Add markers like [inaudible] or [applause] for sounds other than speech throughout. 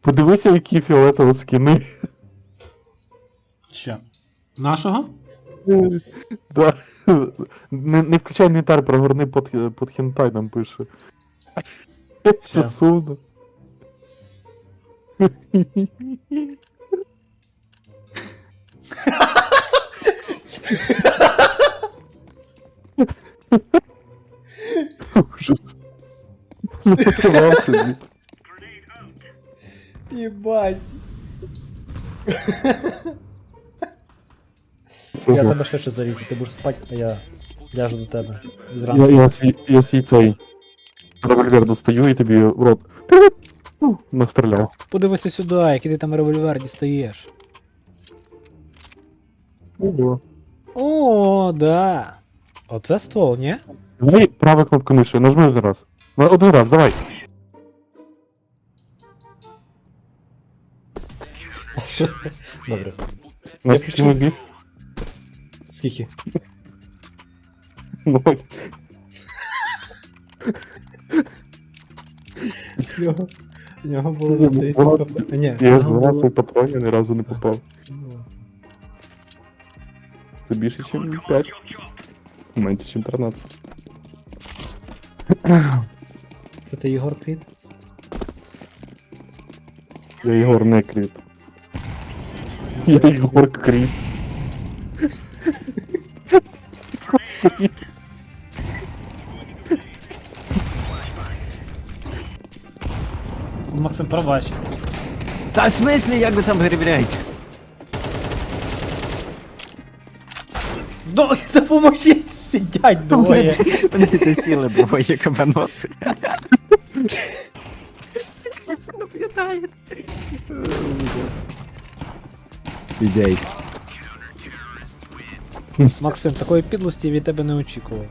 Подивися, які фіолетові скини. Що? Нашого? Да. Не, не включай інвентар, прогорни под, под хентай нам пише. Це сумно. Ужас. Не покривав собі. Єбать. Чого? Я тебе швидше заріжу, ти будеш спати, а я ляжу до тебе. Я, Зранку. я, свій, я свій цей револьвер достаю і тобі в рот. Ну, Настріляв. Подивися сюди, який ти там револьвер дістаєш. Ого. О, да. Оце ствол, ні? Давай права кнопка миші, нажми один раз. На один раз, давай. Що? Добре. Наскільки ми зніс? Скільки? Ноль. В нього, в нього було Ну, 28 було- хп. Ні, в Я з нього 12 було... патронів ні разу не попав. Ну, Це більше, ніж 5. Менше, ніж 13. Це ти Єгор Кріт? Я Єгор не кріт. Я Єгор кріт. Максим, пробач. Та в смислі, як ви там перевіряєте? До, допоможіть, сидять двоє. Вони засіли двоє кабаноси. Ізяйсь. Максим, такої підлості від тебе не очікував.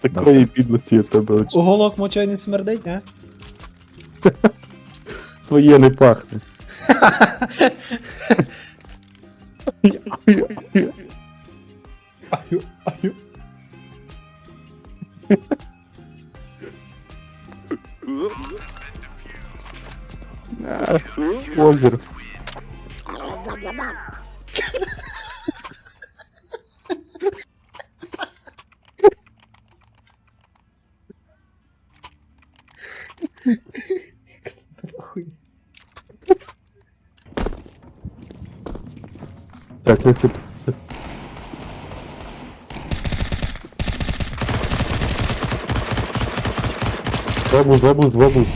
Такої підлості я тебе очі. Уголок мочой не смердить, а? Своє не пахне. Аю, аю. Озеро. Охуй. Так, це це. це. Забув, забув, забув. Тут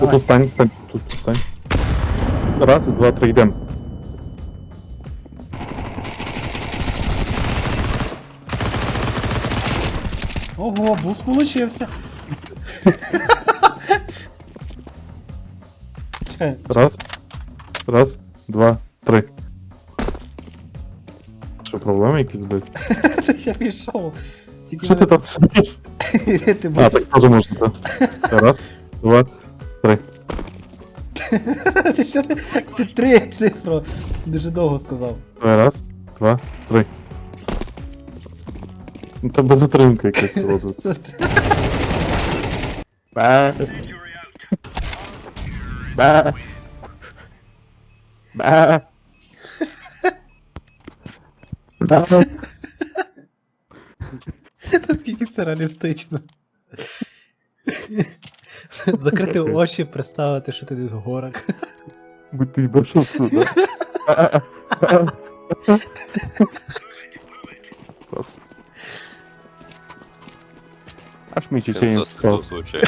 Давай. устань, стань, тут устань. Раз, два, три, йдем. Ого, буст получився. Чекай, Раз, раз, два, три. Що, проблеми якісь були? ти [laughs] ще пішов. Тільки Що ти там сидиш? там? Ти А, будеш... так теж можна, так. Раз, два, три. [laughs] Ти що ти? Ти три цифру. Дуже довго сказав. Давай, раз, два, три. Ну тебе затримка якась [laughs] робить. Бе. Бе. Це реалістично. Закрити очі, представити, що ти десь в. Будь ти бачив сюди. Космический Чем инстал. случай.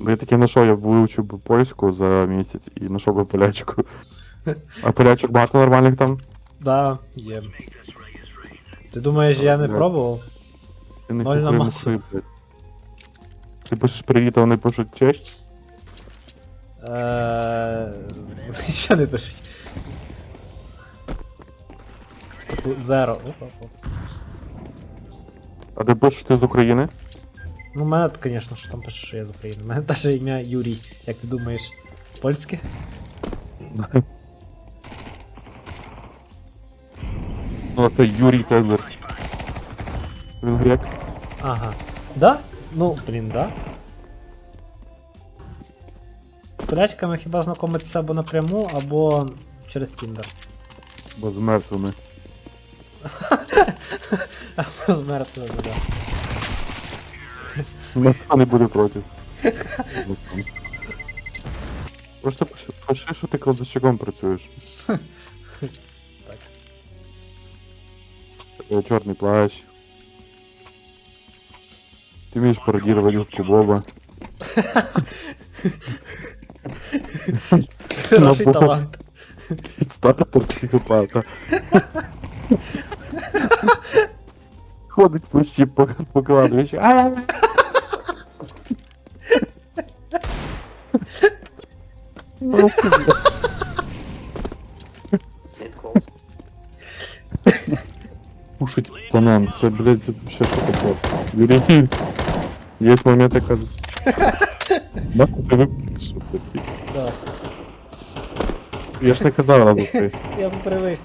Я таки нашел, я выучил бы польскую за месяц и нашел бы полячку. [laughs] А полячек багато нормальных там? Да, ем. є. Ти думаєш, я не пробував? Ноль на масу. Ти пишеш привіт, а вони пишуть честь? Э, [laughs] е, Ще не пишуть. Зеро. Опа, опа. А ти пишеш ти з України? Ну, у мене, звісно, що там пише, що я з України. У мене теж ім'я Юрій. Як ти думаєш, польське? [laughs] Ну, а це Юрій Цезар. Він грек. Ага. Да? Ну, блін, да. З полячками хіба знайомитися або напряму, або через Тіндер. Бо з мертвими. Або з мертвими, да. Ніхто не буде проти. Просто пиши- пиши, що ти кладовщиком працюєш. Так. Е, Чорний плащ. Ти вмієш пародірувати губку Боба. Хороший бо- талант. Стартер психопата. Ходить плащі по, по кладовищу. А! Ну, Кушать банан, це, блядь, ще що таке. Юрій, є моменти, кажуть. Нахуй ти вип- що таке? Да. Я ж не казав разу ти. Я по привичці.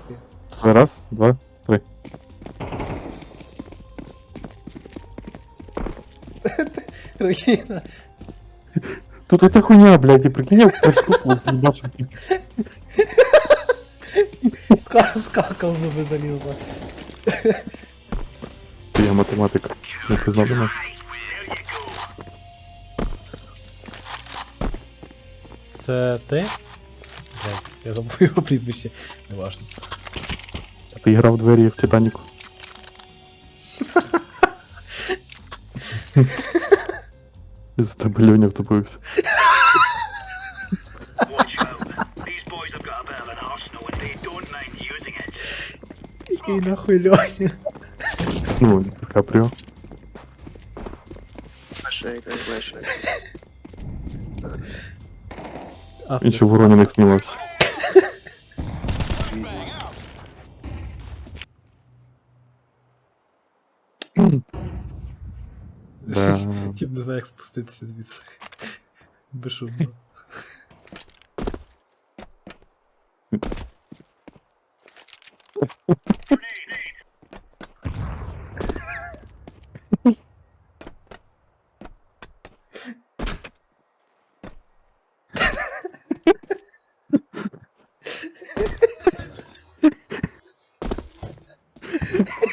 Раз, два, три. Руїна. Тут оця хуйня, блядь, і прикинь, я в першу не бачив. Ска- Скалка в зуби залізла. Я математика. Не признав мене. Це ти? Блядь, я забув його прізвище. Неважно. Ти грав в двері в Титаніку. [laughs] З тебе Льоня втопився. Watch out. These boys have got a bit of an arsenal and they don't mind using it. Який нахуй Льоня. Ну, Ді Капріо. А, Він ще не знає, як спуститися звідси. [laughs] Безшумно.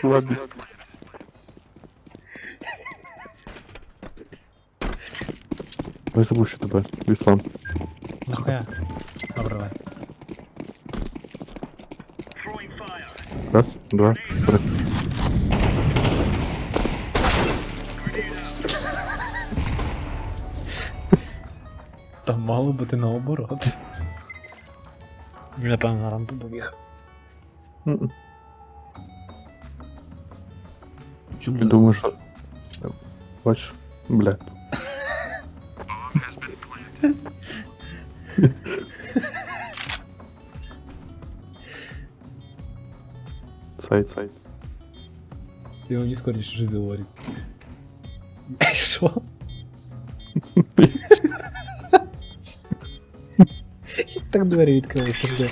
Слабість. Я забув, що тебе, Іслам. Нахуя? Добре, давай. Throwing fire. Раз, два, три. Там мало бути наоборот. Він, Напевно, на рампу побіг. М-м. Чому? Я думаю, що. Бачиш, блядь. Сайт, сайт. Я вам не скоріше щось говорить. Що? Так двері відкрили, пожди.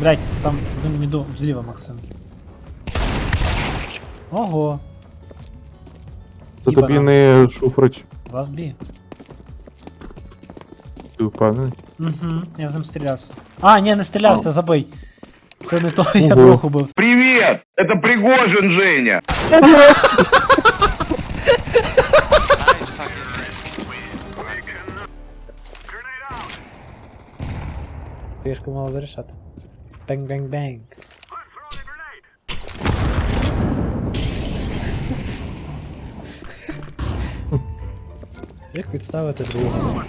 Блять, там в міду, зліва Максим. Ого, Це Іба тобі нам. не шуфрич. вас бі. Ти впевнений? Угу, я з ним стрілявся. А, ні, не стрілявся, забий. Це не то, я Ого. двох убив. Привет! Это Пригожин Женя! Хуєшку мало зарішати. Бенг-бенг-бенг. Як відставити другого?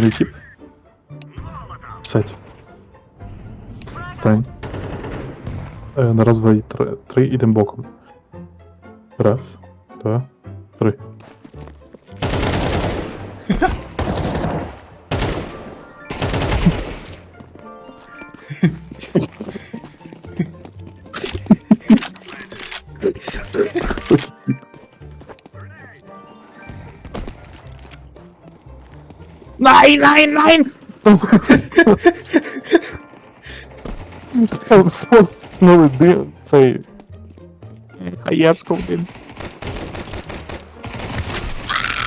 Там є тип? Сядь. Стань. Е, на раз, два, і три, три ідем боком. Раз, два, три. [laughs] Найн, найн, найн! Там сон, ну, дим, цей... Хаєшко, блін.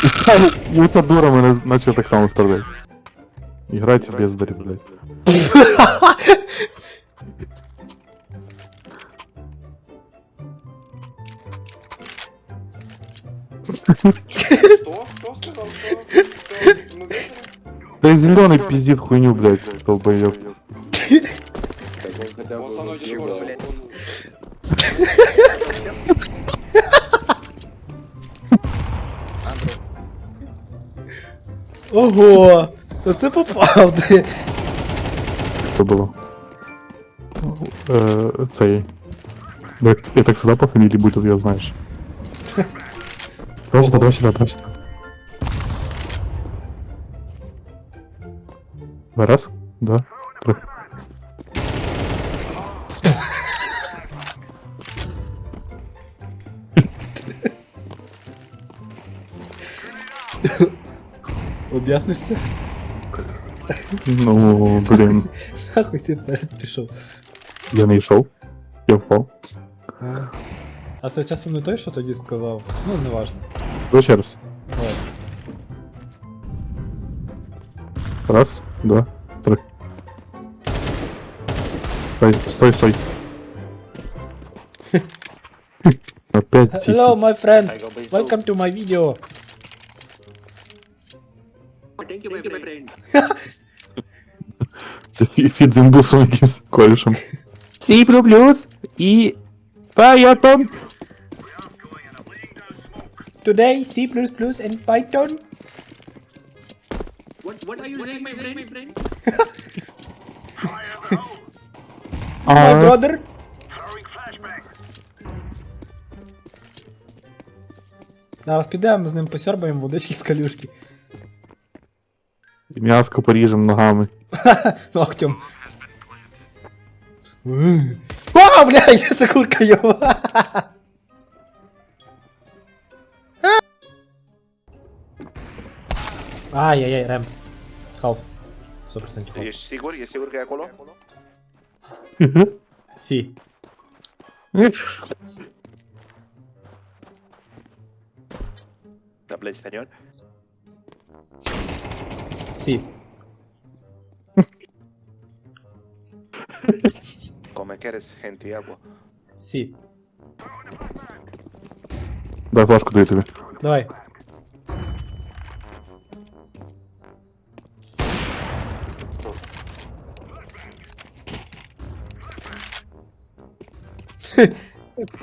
І ця- І ця дура мене наче так само стріляє. Іграйте без дарі, блядь. [laughs] Кто? Кто сказал, что, что мы выиграли? Да и зеленый пиздит хуйню, блядь, долбоёб. Он со мной дискорд, он- Ого! То це попав ти. Що було? Е, цей. Ну, як- Я так сюди по фамілії будь тут його знаєш. Давай сюди, давай сюди, давай сюди. Давай Раз, два, три. Об'яснишся? Ну, блін, Нахуй ти вперед пішов. я не йшов. Я впав. А це часом не той, що тоді сказав? Ну, не важно. Давай ще раз. Давай. Раз, два, три. Стой, стой, стой. [laughs] Опять Hello, тихий. my friend. Welcome to my video. Це фі- фіт з імбусом якимсь колішем. Сі плюс і Python. Today, C++ and Python. What, what are you doing, my friend? My [laughs] friend? Uh, my brother. Зараз підемо з ним посьорбаємо водички з калюшки. І м'яско поріжемо ногами. [laughs] Ногтем. О, бля, є ця. Ай-яй-яй, рем. Халф. 100% халф. Ești sigur? E sigur că e acolo? Сі. [laughs] ¿Habla español? Сі. [laughs] Come quieres gente y agua. Сі. Дай флажку даю тобі. Давай.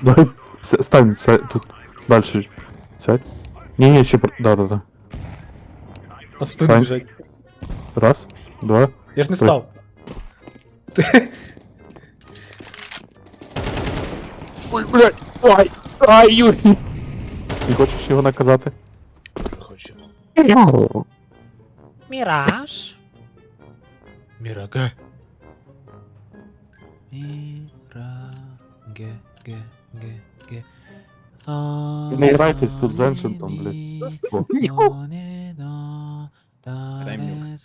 Давай. С- Стань, ся- тут. Дальше. Сядь. Ні, ні, ще пр- Да, да, да. На спину Стань. біжать. Раз, два. Я ж не Три. став. Ой, блядь. Ай, ай, Юрій. Не хочеш його наказати? Хочу. Мяу. Міраж. Міраге. Міраге, ге, ге, ге. Не грайтесь тут з Еншентом, блядь. О. Ремню.